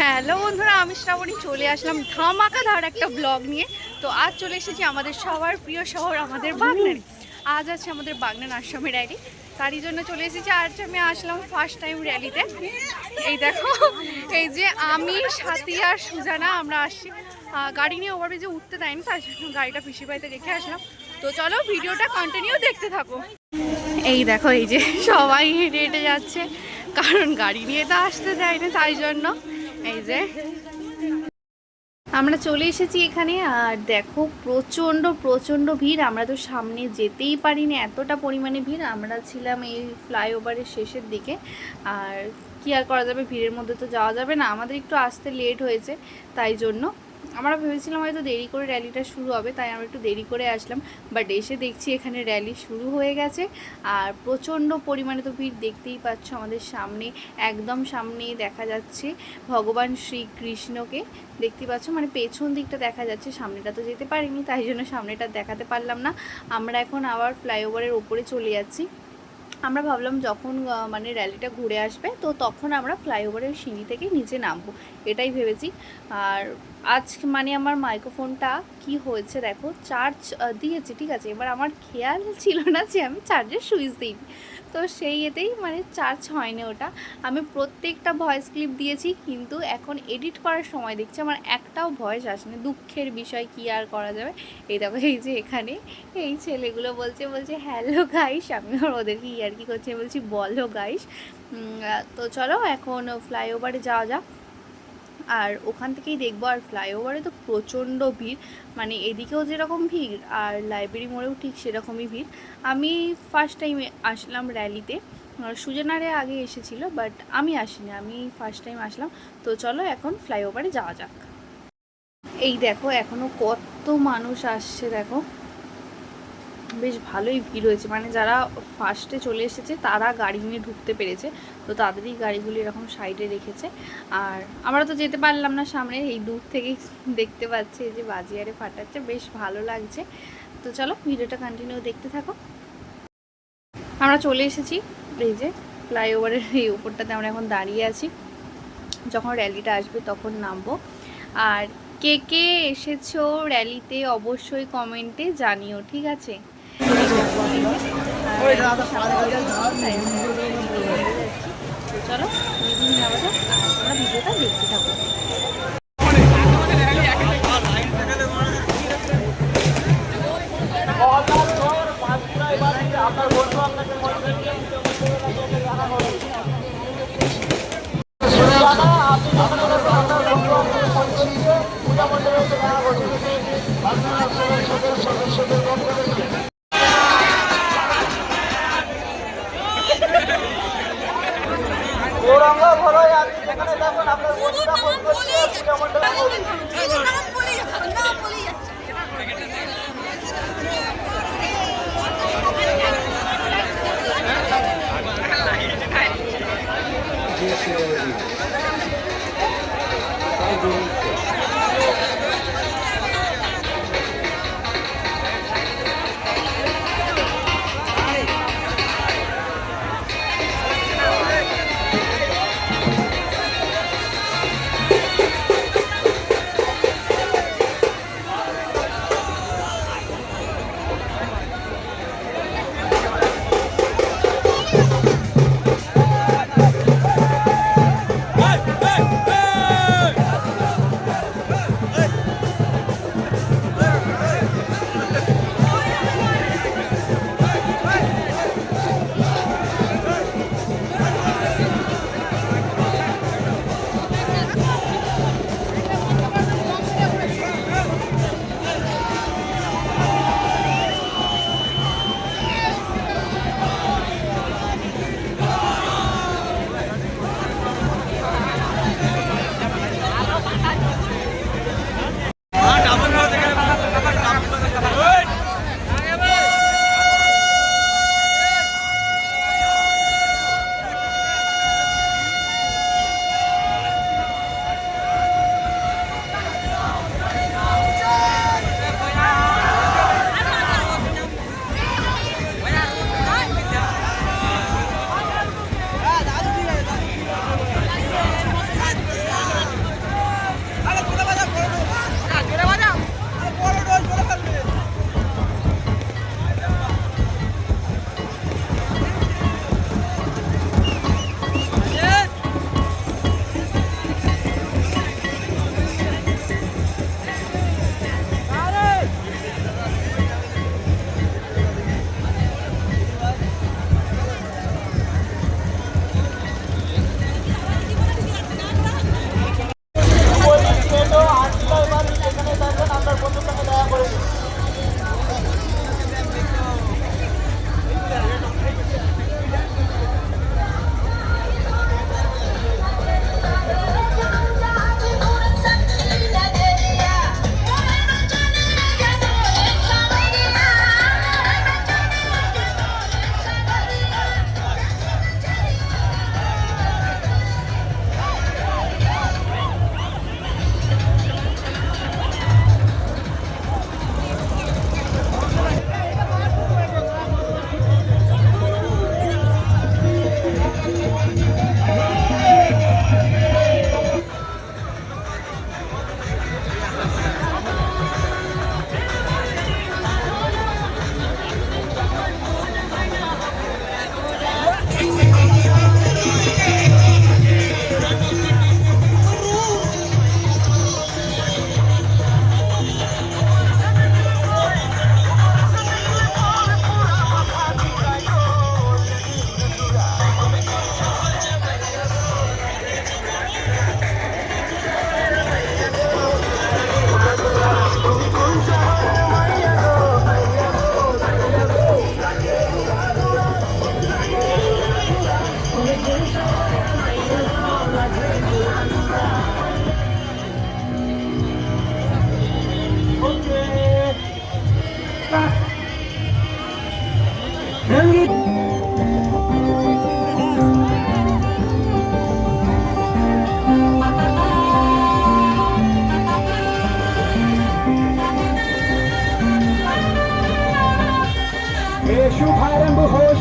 Hello বন্ধুরা আমি শ্রাবণী চলে আসলাম ধামাকাধার একটা ব্লগ নিয়ে। তো আজ চলে এসেছি আমাদের সবার প্রিয় শহর আমাদের বাগনান। আজ আছে আমাদের বাগনান আশ্রমে র্যালি তারই জন্য চলে এসেছি আর আমি আসলাম ফার্স্ট টাইম র্যালিতে এই দেখো এই যে আমি সাথী আর সুজানা আমরা আসছি। গাড়ি নিয়ে ওভারব্রিজে উঠতে দেয়নি তার জন্য গাড়িটা পিসি বাড়িতে রেখে আসলাম। তো চলো ভিডিওটা কন্টিনিউ দেখতে থাকো। এই দেখো এই যে সবাই হেঁটে হেঁটে যাচ্ছে কারণ গাড়ি নিয়ে তো আসতে দেয় না তাই জন্য। এই যে। আমরা চলে এসেছি এখানে, আর দেখো প্রচণ্ড প্রচণ্ড ভিড়। আমরা তো সামনে যেতেই পারিনি, এতটা পরিমাণে ভিড়। আমরা ছিলাম এই ফ্লাইওভারের শেষের দিকে। আর কি আর করা যাবে? ভিড়ের মধ্যে তো যাওয়া যাবে না। আমাদের একটু আসতে লেট হয়েছে, তাই জন্য। আমরা ভেবেছিলাম হয়তো দেরি করে র্যালিটা শুরু হবে, তাই আমরা একটু দেরি করে আসলাম। বাট এসে দেখছি এখানে র্যালি শুরু হয়ে গেছে। আর প্রচণ্ড পরিমাণে তো ভিড় দেখতেই পাচ্ছ আমাদের সামনে, একদম সামনেই দেখা যাচ্ছে ভগবান শ্রীকৃষ্ণকে। দেখতে পাচ্ছ মানে পেছন দিকটা দেখা যাচ্ছে, সামনেটা তো যেতে পারিনি, তাই জন্য সামনেটা দেখাতে পারলাম না। আমরা এখন আবার ফ্লাইওভারের ওপরে চলে যাচ্ছি। আমরা ভাবলাম যখন মানে র্যালিটা ঘুরে আসবে, তো তখন আমরা ফ্লাইওভারের সিঁড়ি থেকে নিচে নামবো, এটাই ভেবেছি। আর আজ মানে আমার মাইক্রোফোনটা কি হয়েছে দেখো চার্জ দিয়েছি, ঠিক আছে? এবার আমার খেয়াল ছিল না যে আমি চার্জের সুইচ দিই তো সেই এতেই মানে চার্জ হয়নি ওটা। আমি প্রত্যেকটা ভয়েস ক্লিপ দিয়েছি, কিন্তু এখন এডিট করার সময় দেখছি আমার একটাও ভয়েস আসেনি। দুঃখের বিষয় কি আর করা যাবে? এই দেখো, এই যে এখানে, এই ছেলেগুলো বলছে বলছে হ্যালো গাইস আমি ওদেরকে ইয়ার কি করছে, বলছি, বলো গাইস তো চলো এখন ফ্লাইওভারে যাওয়া যাক। আর ওখান থেকেই দেখব আর ফ্লাইওভারে তো প্রচণ্ড ভিড়। মানে এদিকেও যেরকম ভিড় আর লাইব্রেরি মোড়েও ঠিক সেরকমই ভিড়। আমি ফার্স্ট টাইম আসলাম র্যালিতে সুজনারে আগে এসেছিল বাট আমি আসিনি, আমি ফার্স্ট টাইম আসলাম। তো চলো এখন ফ্লাইওভারে যাওয়া যাক। এই দেখো, এখনও কত মানুষ আসছে, দেখো। বেশ ভালোই ভিড় হয়েছে। মানে যারা ফার্স্টে চলে এসেছে, তারা গাড়ি নিয়ে ঢুকতে পেরেছে। তো তাদেরই গাড়িগুলি এরকম সাইডে রেখেছে। আর আমরা তো যেতে পারলাম না সামনে, এই দূর থেকেই দেখতে পাচ্ছি, এই যে বাজিয়ারে ফাটাচ্ছে, বেশ ভালো লাগছে। তো চলো, ভিডিওটা কন্টিনিউ দেখতে থাকো। আমরা চলে এসেছি, এই যে ফ্লাইওভারের এই উপরটাতে আমরা এখন দাঁড়িয়ে আছি। যখন র্যালিটা আসবে তখন নামবো। আর কে কে এসেছ র্যালিতে অবশ্যই কমেন্টে জানিও, ঠিক আছে? চলো আমরা ভিডিওটা দেখতে থাকো। গৌরাঙ্গা ভরাই আপনি যেখানে যাবেন আপনার বন্ধুরা ফোন করছে আপনি কেমন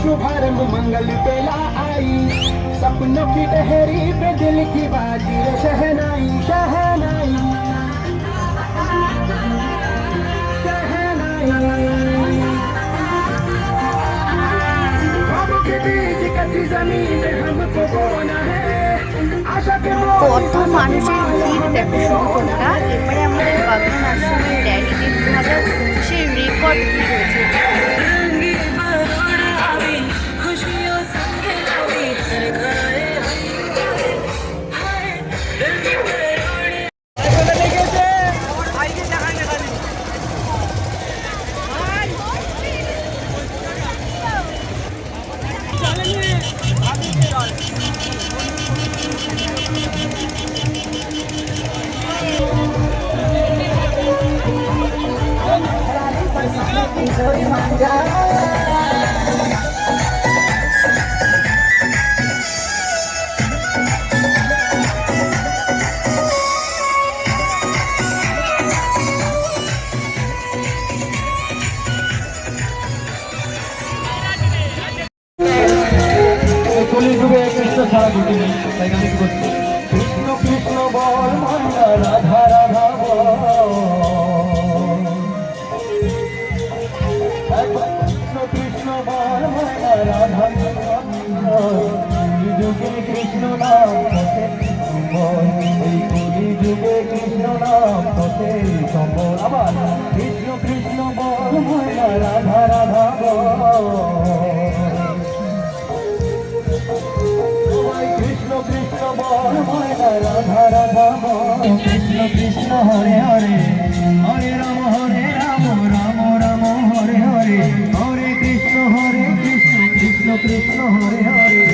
शुभारंभ मंगल बेला आई सपनों की टहरी पे दिल की बाजी रे शहनाई शहनाई शहनाई ख्वाबों के बीज कच्ची जमीन हमको बोना है आशा के मोल কত মানুষের ভিড় দেখো শুধু তোমরা এবারে আমাদের বাগনান আশ্রমের র্যালিতে দু হাজার পঁচিশের রেকর্ড ভিড় হয়েছে কলি যুগে কৃষ্ণ ছাড়া কৃষ্ণ কৃষ্ণ বল রাধা যুগে কৃষ্ণ নাম এই যুগে কৃষ্ণ নাম পথে সম্বল আবার কৃষ্ণ কৃষ্ণ বল রাধা রাধা বল কৃষ্ণ কৃষ্ণ বল রাধা রাধা বল কৃষ্ণ কৃষ্ণ হরে হরে হরে রাম হরে রাম রাম রাম হরে হরে হরে কৃষ্ণ হরে কৃষ্ণ কৃষ্ণ কৃষ্ণ হরে হরে।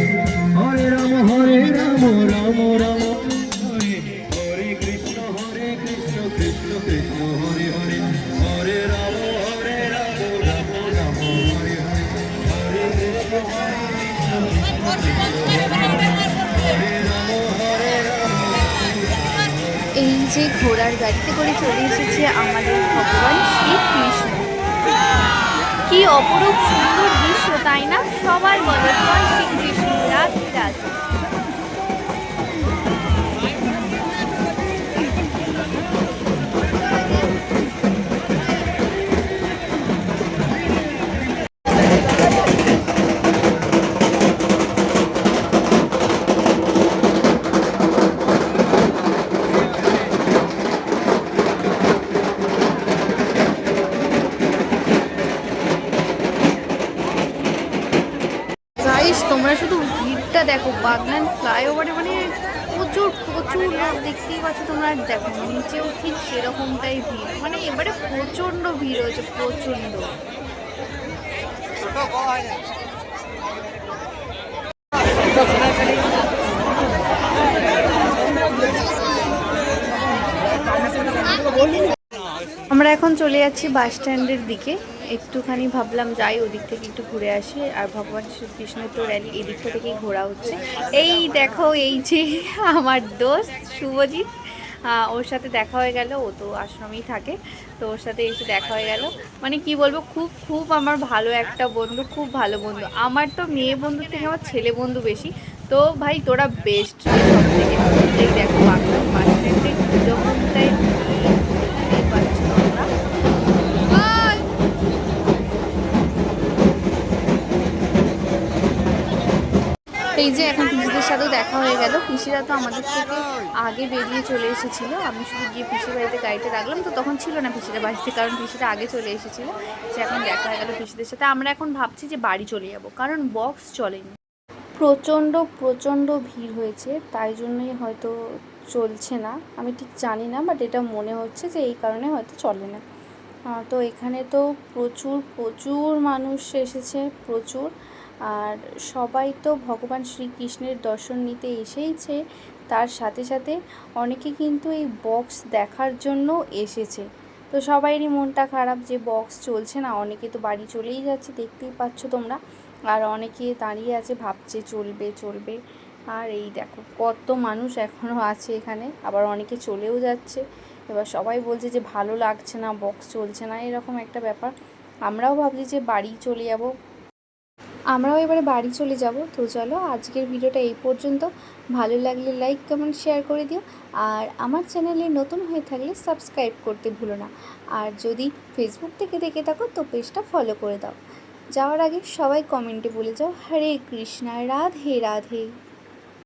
হরে রাম হরে রাম রাম রাম। হরে হরে কৃষ্ণ হরে কৃষ্ণ কৃষ্ণ কৃষ্ণ হরে হরে। হরে রাম হরে রাম রাম রাম হরে হরে। হরে কৃষ্ণ হরে কৃষ্ণ এই যে ঘোড়ার গাড়িতে করে চলে এসেছে আমাদের ভগবান শ্রীকৃষ্ণ। কি অপরূপ সুন্দর দৃশ্য তাই না? সবার বলে ভগবান শ্রীকৃষ্ণ ভিড়টা দেখো, বাগনান ফ্লাইওভারে মানে প্রচুর প্রচুর লোক দেখতেই পাচ্ছ তোমরা, দেখো, নিচেও ঠিক সেরকমটাই ভিড়। মানে এবারে প্রচণ্ড ভিড় হয়েছে, প্রচণ্ড। আমরা এখন চলে যাচ্ছি বাস স্ট্যান্ডের দিকে। একটুখানি ভাবলাম যাই, ওদিক থেকে একটু ঘুরে আসি। আর ভগবান শ্রীকৃষ্ণের তো র্যালি এই দিকটা থেকেই ঘোরা হচ্ছে। এই দেখো, এই যে আমার দোস্ত শুভজিৎ ওর সাথে দেখা হয়ে গেল। ও তো আশ্রমেই থাকে, তো ওর সাথে এসে দেখা হয়ে গেল। মানে কি বলব, খুব খুব আমার ভালো একটা বন্ধু, খুব ভালো বন্ধু। আমার তো মেয়ে বন্ধুর থেকে আমার ছেলে বন্ধু বেশি। তো ভাই, তোরা বেস্ট সব থেকে দেখো বাংলা বাস সাথেও দেখা হয়ে গেল। পিসিরা তো আমাদের থেকে আগে বেরিয়ে চলে এসেছিল। আমি শুধু গিয়ে পিসির বাড়িতে গাড়িটা রাখলাম। তো তখন ছিল না পিসিরা বাড়িতে কারণ পিসিরা আগে চলে এসেছিল। যে এখন দেখা হয়ে গেল পিসিদের সাথে। আমরা এখন ভাবছি যে বাড়ি চলে যাব, কারণ বক্স চলেনি। প্রচণ্ড প্রচণ্ড ভিড় হয়েছে। তাই জন্যই হয়তো চলছে না। আমি ঠিক জানি না বাট এটা মনে হচ্ছে যে এই কারণে হয়তো চলে না। তো এখানে তো প্রচুর প্রচুর মানুষ এসেছে, প্রচুর। আর সবাই তো ভগবান শ্রীকৃষ্ণের দর্শন নিতে এসেইছে, তার সাথে সাথে অনেকে কিন্তু এই বক্স দেখার জন্য এসেছে। তো সবাইরই মনটা খারাপ যে বক্স চলছে না, অনেকে তো বাড়ি চলেই যাচ্ছে, দেখতেই পাচ্ছ তোমরা। আর অনেকে দাঁড়িয়ে আছে, ভাবছে চলবে চলবে। আর এই দেখো, কত মানুষ এখনও আছে এখানে, আবার অনেকে চলেও যাচ্ছে। এবার সবাই বলছে যে ভালো লাগছে না বক্স চলছে না, এরকম একটা ব্যাপার। আমরাও ভাবছি যে বাড়ি চলে যাব। আমরাও এবারে বাড়ি চলে যাব। তো চলো আজকের ভিডিওটা এই পর্যন্ত। ভালো লাগলে লাইক কমেন্ট শেয়ার করে দিও। আর আমার চ্যানেলে নতুন হয়ে থাকলে সাবস্ক্রাইব করতে ভুলো না। আর যদি ফেসবুক থেকে দেখে থাকো, তো পেজটা ফলো করে দাও। যাওয়ার আগে সবাই কমেন্টে বলে যাও, হরে কৃষ্ণা, রাধে রাধে।